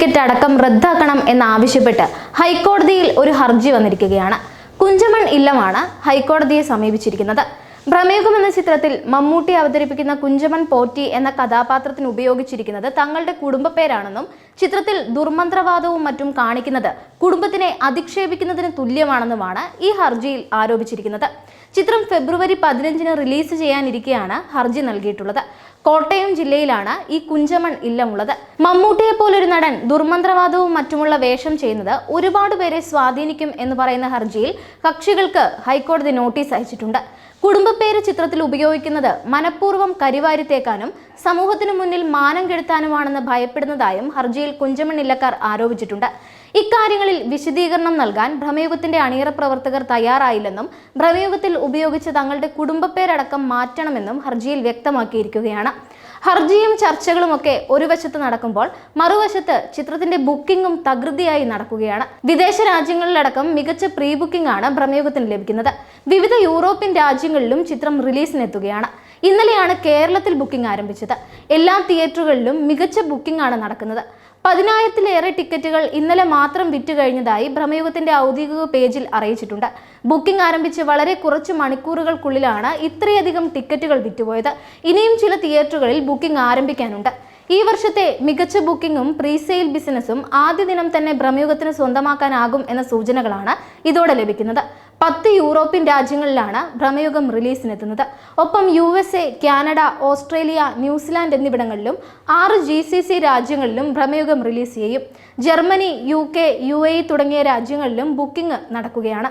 Certificate അടക്കം റദ്ദാക്കണം എന്നാവശ്യപ്പെട്ട് ഹൈക്കോടതിയിൽ ഒരു ഹർജി വന്നിരിക്കുകയാണ്. കുഞ്ചമൺ ഇല്ലമാണ് ഹൈക്കോടതിയെ സമീപിച്ചിരിക്കുന്നത്. ഭ്രമയുഗം എന്ന ചിത്രത്തിൽ മമ്മൂട്ടി അവതരിപ്പിക്കുന്ന കുഞ്ചമൺ പോറ്റി എന്ന കഥാപാത്രത്തിന് ഉപയോഗിച്ചിരിക്കുന്നത് തങ്ങളുടെ കുടുംബ പേരാണെന്നും ചിത്രത്തിൽ ദുർമന്ത്രവാദവും മറ്റും കാണിക്കുന്നത് കുടുംബത്തിനെ അധിക്ഷേപിക്കുന്നതിന് തുല്യമാണെന്നുമാണ് ഈ ഹർജിയിൽ ആരോപിച്ചിരിക്കുന്നത്. ചിത്രം ഫെബ്രുവരി പതിനഞ്ചിന് റിലീസ് ചെയ്യാനിരിക്കെയാണ് ഹർജി നൽകിയിട്ടുള്ളത്. കോട്ടയം ജില്ലയിലാണ് ഈ കുഞ്ചമൺ ഇല്ലമുള്ളത്. മമ്മൂട്ടിയെ പോലൊരു നടൻ ദുർമന്ത്രവാദവും മറ്റുമുള്ള വേഷം ചെയ്യുന്നത് ഒരുപാട് പേരെ സ്വാധീനിക്കും എന്ന് പറയുന്ന ഹർജിയിൽ കക്ഷികൾക്ക് ഹൈക്കോടതി നോട്ടീസ് അയച്ചിട്ടുണ്ട്. കുടുംബപ്പേര് ചിത്രത്തിൽ ഉപയോഗിക്കുന്നത് മനഃപൂർവം കരിവാരിത്തേക്കാനും സമൂഹത്തിനു മുന്നിൽ മാനം കെടുത്താനുമാണെന്ന് ഭയപ്പെടുന്നതായും ഹർജിയിൽ കുഞ്ചമൺ ഇല്ലക്കാർ ആരോപിച്ചിട്ടുണ്ട്. ഇക്കാര്യങ്ങളിൽ വിശദീകരണം നൽകാൻ ഭ്രമയുഗത്തിന്റെ അണിയറ പ്രവർത്തകർ തയ്യാറായില്ലെന്നും ഭ്രമയുഗത്തിൽ ഉപയോഗിച്ച തങ്ങളുടെ കുടുംബപ്പേരടക്കം മാറ്റണമെന്നും ഹർജിയിൽ വ്യക്തമാക്കിയിരിക്കുകയാണ്. ഹർജിയും ചർച്ചകളും ഒക്കെ ഒരു വശത്ത് നടക്കുമ്പോൾ മറുവശത്ത് ചിത്രത്തിന്റെ ബുക്കിംഗും തകൃതിയായി നടക്കുകയാണ്. വിദേശ രാജ്യങ്ങളിലടക്കം മികച്ച പ്രീ ബുക്കിംഗ് ആണ് ഭ്രമയുഗത്തിന് ലഭിക്കുന്നത്. വിവിധ യൂറോപ്യൻ രാജ്യങ്ങളിലും ചിത്രം റിലീസിനെത്തുകയാണ്. ഇന്നലെയാണ് കേരളത്തിൽ ബുക്കിംഗ് ആരംഭിച്ചത്. എല്ലാ തിയേറ്ററുകളിലും മികച്ച ബുക്കിംഗ് ആണ് നടക്കുന്നത്. പതിനായിരത്തിലേറെ ടിക്കറ്റുകൾ ഇന്നലെ മാത്രം വിറ്റു കഴിഞ്ഞതായി ഭ്രമയുഗത്തിന്റെ ഔദ്യോഗിക പേജിൽ അറിയിച്ചിട്ടുണ്ട്. ബുക്കിംഗ് ആരംഭിച്ച് വളരെ കുറച്ച് മണിക്കൂറുകൾക്കുള്ളിലാണ് ഇത്രയധികം ടിക്കറ്റുകൾ വിറ്റുപോയത്. ഇനിയും ചില തിയേറ്ററുകളിൽ ബുക്കിംഗ് ആരംഭിക്കാനുണ്ട്. ഈ വർഷത്തെ മികച്ച ബുക്കിംഗും പ്രീസെയിൽ ബിസിനസ്സും ആദ്യ ദിനം തന്നെ ഭ്രമയുഗത്തിന് സ്വന്തമാക്കാനാകും എന്ന സൂചനകളാണ് ഇതോടെ ലഭിക്കുന്നത്. പത്ത് യൂറോപ്യൻ രാജ്യങ്ങളിലാണ് ഭ്രമയുഗം റിലീസിനെത്തുന്നത്. ഒപ്പം U S A Canada Australia New Zealand എന്നിവിടങ്ങളിലും ആറ് ജി സി സി രാജ്യങ്ങളിലും ഭ്രമയുഗം റിലീസ് ചെയ്യും. Germany U K U A തുടങ്ങിയ രാജ്യങ്ങളിലും ബുക്കിംഗ് നടക്കുകയാണ്.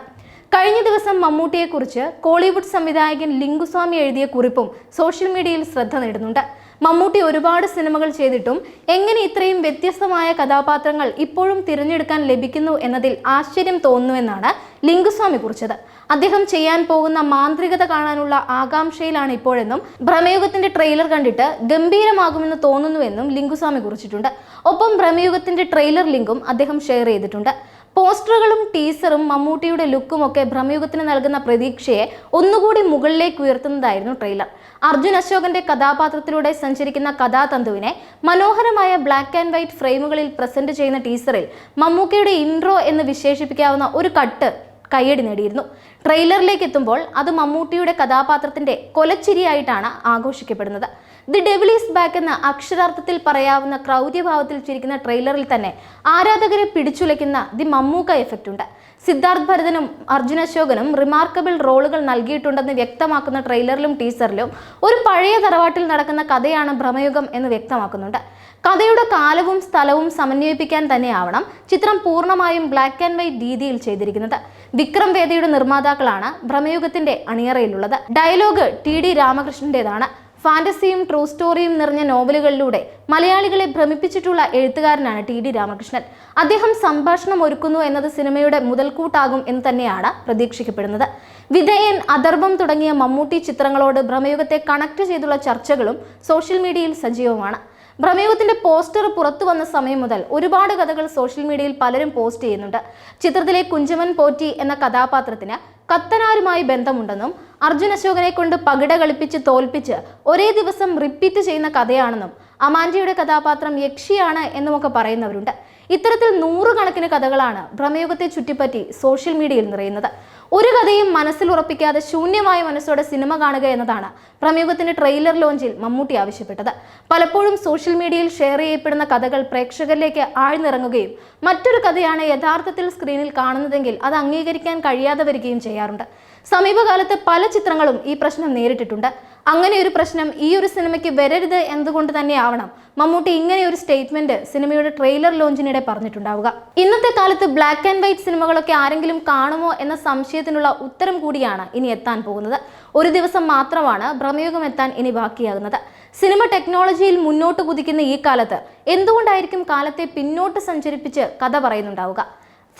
കഴിഞ്ഞ ദിവസം മമ്മൂട്ടിയെക്കുറിച്ച് കോളിവുഡ് സംവിധായകൻ ലിംഗുസ്വാമി എഴുതിയ കുറിപ്പും സോഷ്യൽ മീഡിയയിൽ ശ്രദ്ധ നേടുന്നുണ്ട്. മമ്മൂട്ടി ഒരുപാട് സിനിമകൾ ചെയ്തിട്ടും എങ്ങനെ ഇത്രയും വ്യത്യസ്തമായ കഥാപാത്രങ്ങൾ ഇപ്പോഴും തിരഞ്ഞെടുക്കാൻ ലഭിക്കുന്നു എന്നതിൽ ആശ്ചര്യം തോന്നുന്നുവെന്നാണ് ലിംഗുസ്വാമി കുറിച്ചത്. അദ്ദേഹം ചെയ്യാൻ പോകുന്ന മാന്ത്രികത കാണാനുള്ള ആകാംക്ഷയിലാണ് ഇപ്പോഴെന്നും ഭ്രമയുഗത്തിന്റെ ട്രെയിലർ കണ്ടിട്ട് ഗംഭീരമാകുമെന്ന് തോന്നുന്നുവെന്നും ലിംഗുസ്വാമി കുറിച്ചിട്ടുണ്ട്. ഒപ്പം ഭ്രമയുഗത്തിന്റെ ട്രെയിലർ ലിങ്കും അദ്ദേഹം ഷെയർ ചെയ്തിട്ടുണ്ട്. പോസ്റ്ററുകളും ടീസറും മമ്മൂട്ടിയുടെ ലുക്കും ഒക്കെ ഭ്രമയുഗത്തിന് നൽകുന്ന പ്രതീക്ഷയെ ഒന്നുകൂടി മുകളിലേക്ക് ഉയർത്തുന്നതായിരുന്നു ട്രെയിലർ. അർജുൻ അശോകന്റെ കഥാപാത്രത്തിലൂടെ സഞ്ചരിക്കുന്ന കഥാതന്തുവിനെ മനോഹരമായ ബ്ലാക്ക് ആൻഡ് വൈറ്റ് ഫ്രെയിമുകളിൽ പ്രസന്റ് ചെയ്യുന്ന ടീസറിൽ മമ്മൂക്കയുടെ ഇൻട്രോ എന്ന് വിശേഷിപ്പിക്കാവുന്ന ഒരു കട്ട് കയ്യടി നേടിയിരുന്നു. ട്രെയിലറിലേക്ക് എത്തുമ്പോൾ അത് മമ്മൂട്ടിയുടെ കഥാപാത്രത്തിന്റെ കൊലച്ചിരിയായിട്ടാണ് ആഘോഷിക്കപ്പെടുന്നത്. ദി ഡെവിൾ ഈസ് ബാക്ക് എന്ന അക്ഷരാർത്ഥത്തിൽ പറയാവുന്ന ക്രൗര്യഭാവത്തിൽ ചിരിക്കുന്ന ട്രെയിലറിൽ തന്നെ ആരാധകരെ പിടിച്ചുലയ്ക്കുന്ന ദി മമ്മൂക്ക എഫക്റ്റ് ഉണ്ട്. സിദ്ധാർത്ഥ് ഭരതനും അർജുൻ അശോകനും റിമാർക്കബിൾ റോളുകൾ നൽകിയിട്ടുണ്ടെന്ന് വ്യക്തമാക്കുന്ന ട്രെയിലറിലും ടീസറിലും ഒരു പഴയ തറവാട്ടിൽ നടക്കുന്ന കഥയാണ് ഭ്രമയുഗം എന്ന് വ്യക്തമാക്കുന്നുണ്ട്. കഥയുടെ കാലവും സ്ഥലവും സമന്വയിപ്പിക്കാൻ തന്നെയാവണം ചിത്രം പൂർണമായും ബ്ലാക്ക് ആൻഡ് വൈറ്റ് രീതിയിൽ ചെയ്തിരിക്കുന്നത്. വിക്രം വേദിയുടെ നിർമ്മാതാക്കളാണ് ഭ്രമയുഗത്തിന്റെ അണിയറയിലുള്ളത്. ഡയലോഗ് ടി ഡി രാമകൃഷ്ണന്റേതാണ്. ഫാന്റസിയും ട്രൂ സ്റ്റോറിയും നിറഞ്ഞ നോവലുകളിലൂടെ മലയാളികളെ ഭ്രമിപ്പിച്ചിട്ടുള്ള എഴുത്തുകാരനാണ് ടി ഡി രാമകൃഷ്ണൻ. അദ്ദേഹം സംഭാഷണം ഒരുക്കുന്നു എന്നത് സിനിമയുടെ മുതൽക്കൂട്ടാകും എന്ന് തന്നെയാണ് പ്രതീക്ഷിക്കപ്പെടുന്നത്. വിധേയൻ അദർഭം തുടങ്ങിയ മമ്മൂട്ടി ചിത്രങ്ങളോട് ഭ്രമയുഗത്തെ കണക്ട് ചെയ്തുള്ള ചർച്ചകളും സോഷ്യൽ മീഡിയയിൽ സജീവമാണ്. ഭ്രമയുഗത്തിന്റെ പോസ്റ്റർ പുറത്തു വന്ന സമയം മുതൽ ഒരുപാട് കഥകൾ സോഷ്യൽ മീഡിയയിൽ പലരും പോസ്റ്റ് ചെയ്യുന്നുണ്ട്. ചിത്രത്തിലെ കുഞ്ചമൻ പോറ്റി എന്ന കഥാപാത്രത്തിന് കത്തനാരുമായി ബന്ധമുണ്ടെന്നും അർജുൻ അശോകനെ കൊണ്ട് പകിട കളിപ്പിച്ച് തോൽപ്പിച്ച് ഒരേ ദിവസം റിപ്പീറ്റ് ചെയ്യുന്ന കഥയാണെന്നും അമാൻജിയുടെ കഥാപാത്രം യക്ഷിയാണ് എന്നുമൊക്കെ പറയുന്നവരുണ്ട്. ഇത്തരത്തിൽ നൂറുകണക്കിന് കഥകളാണ് ഭ്രമയുഗത്തെ ചുറ്റിപ്പറ്റി സോഷ്യൽ മീഡിയയിൽ നിറയുന്നത്. ഒരു കഥയും മനസ്സിൽ ഉറപ്പിക്കാതെ ശൂന്യമായ മനസ്സോടെ സിനിമ കാണുക എന്നതാണ് പ്രമുഖത്തിന്റെ ട്രെയിലർ ലോഞ്ചിൽ മമ്മൂട്ടി ആവശ്യപ്പെട്ടത്. പലപ്പോഴും സോഷ്യൽ മീഡിയയിൽ ഷെയർ ചെയ്യപ്പെടുന്ന കഥകൾ പ്രേക്ഷകരിലേക്ക് ആഴ്ന്നിറങ്ങുകയും മറ്റൊരു കഥയാണ് യഥാർത്ഥത്തിൽ സ്ക്രീനിൽ കാണുന്നതെങ്കിൽ അത് അംഗീകരിക്കാൻ കഴിയാതെ വരികയും ചെയ്യാറുണ്ട്. സമീപകാലത്ത് പല ചിത്രങ്ങളും ഈ പ്രശ്നം നേരിട്ടിട്ടുണ്ട്. അങ്ങനെ ഒരു പ്രശ്നം ഈ ഒരു സിനിമയ്ക്ക് വരരുത് എന്തുകൊണ്ട് തന്നെ ആവണം മമ്മൂട്ടി ഇങ്ങനെ ഒരു സ്റ്റേറ്റ്മെന്റ് സിനിമയുടെ ട്രെയിലർ ലോഞ്ചിനിടെ പറഞ്ഞിട്ടുണ്ടാവുക. ഇന്നത്തെ കാലത്ത് ബ്ലാക്ക് ആൻഡ് വൈറ്റ് സിനിമകളൊക്കെ ആരെങ്കിലും കാണുമോ എന്ന സംശയത്തിനുള്ള ഉത്തരം കൂടിയാണ് ഇനി എത്താൻ പോകുന്നത്. ഒരു ദിവസം മാത്രമാണ് ഭ്രമയുഗം എത്താൻ ഇനി ബാക്കിയാകുന്നത്. സിനിമ ടെക്നോളജിയിൽ മുന്നോട്ട് കുതിക്കുന്ന ഈ കാലത്ത് എന്തുകൊണ്ടായിരിക്കും കാലത്തെ പിന്നോട്ട് സഞ്ചരിപ്പിച്ച് കഥ പറയുന്നുണ്ടാവുക?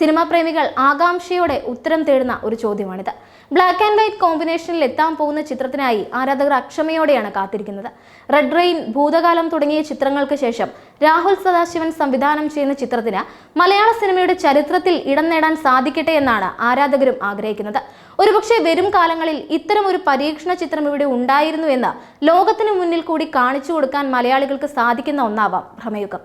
സിനിമാ പ്രേമികൾ ആകാംക്ഷയോടെ ഉത്തരം തേടുന്ന ഒരു ചോദ്യമാണിത്. ബ്ലാക്ക് ആൻഡ് വൈറ്റ് കോമ്പിനേഷനിൽ എത്താൻ പോകുന്ന ചിത്രത്തിനായി ആരാധകർ അക്ഷമയോടെയാണ് കാത്തിരിക്കുന്നത്. റെഡ് റെയിൻ ഭൂതകാലം തുടങ്ങിയ ചിത്രങ്ങൾക്ക് ശേഷം രാഹുൽ സദാശിവൻ സംവിധാനം ചെയ്യുന്ന ചിത്രത്തിന് മലയാള സിനിമയുടെ ചരിത്രത്തിൽ ഇടം നേടാൻ സാധിക്കട്ടെ എന്നാണ് ആരാധകരും ആഗ്രഹിക്കുന്നത്. ഒരുപക്ഷെ വരും കാലങ്ങളിൽ ഇത്തരം ഒരു പരീക്ഷണ ചിത്രം ഇവിടെ ഉണ്ടായിരുന്നു എന്ന് ലോകത്തിനു മുന്നിൽ കൂടി കാണിച്ചു കൊടുക്കാൻ മലയാളികൾക്ക് സാധിക്കുന്ന ഒന്നാവാം ഭ്രമയുഗം.